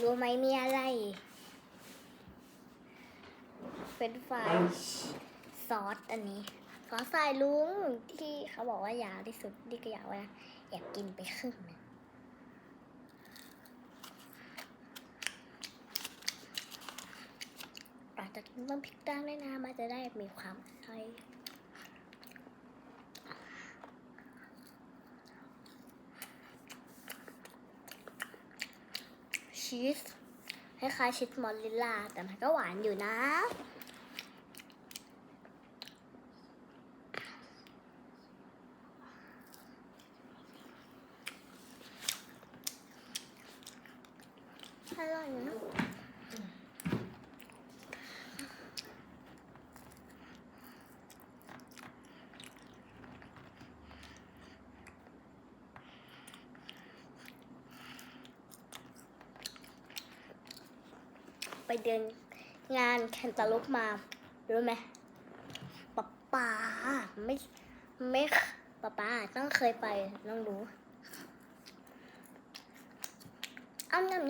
รู้ไหมมีอะไร เป็นไฟซอสอันนี้ซอสสายลุงที่เขาบอกว่ายาวที่สุดที่ก็ยาวนะอยากกินไปครึ่งหนึงหลังจากนี้ต้องพริกด้านด้วยนะมันจะได้มีความอร่อย ชีสคล้ายๆชีสมอลลิลลาแต่มันก็หวานอยู่นะอร่อยนะ ไปเดินงานแคนตาลูปมารู้ไหมป๊าป๊าไม่ไม่ป๊าป๊าต้องเคยไปต้องรู้อ้ำนำ